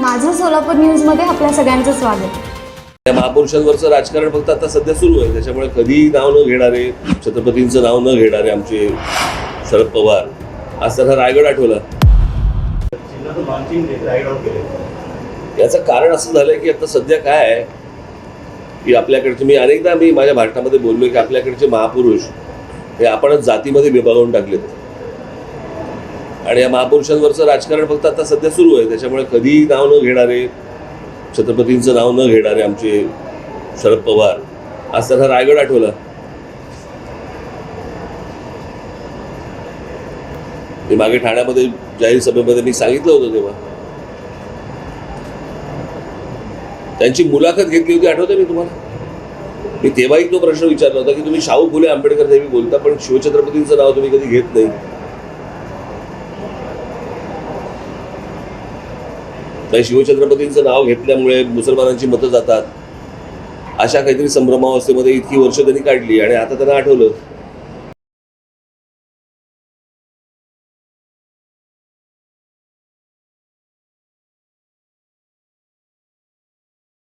माझं सोलापूर न्यूजमध्ये आपल्या सगळ्यांचं स्वागत. त्या महापुरुषांवरचं राजकारण फक्त आता सध्या सुरू आहे. त्याच्यामुळे कधी नाव न घेणारे छत्रपतींचं नाव न घेणारे आमचे शरद पवार आज त्यांना रायगड आठवला. याचं कारण असं झालंय की आता सध्या काय आहे की आपल्याकडचे मी अनेकदा मी माझ्या भारतामध्ये बोललोय की आपल्याकडचे महापुरुष हे आपणच जातीमध्ये विभागून टाकलेत. आणि या महापुरुषांवरचं राजकारण फक्त आता सध्या सुरू आहे. त्याच्यामुळे कधीही नाव न घेणारे छत्रपतींचं नाव न घेणारे आमचे शरद पवार आज त्यांना रायगड आठवला. मी मागे ठाण्यामध्ये जाहीर सभेमध्ये मी सांगितलं होतं तेव्हा. त्यांची मुलाखत घेतली होती आठवते मी तुम्हाला? मी तेव्हाही तो प्रश्न विचारला होता की तुम्ही शाहू फुले आंबेडकर देवी बोलता पण शिवछत्रपतींचं नाव तुम्ही कधी घेत नाही. नाही शिवछत्रपतींचं नाव घेतल्यामुळे मुसलमानांची मतं जातात. अशा काहीतरी संभ्रमावस्थेमध्ये इतकी वर्ष त्यांनी काढली आणि आता त्यांना आठवलं.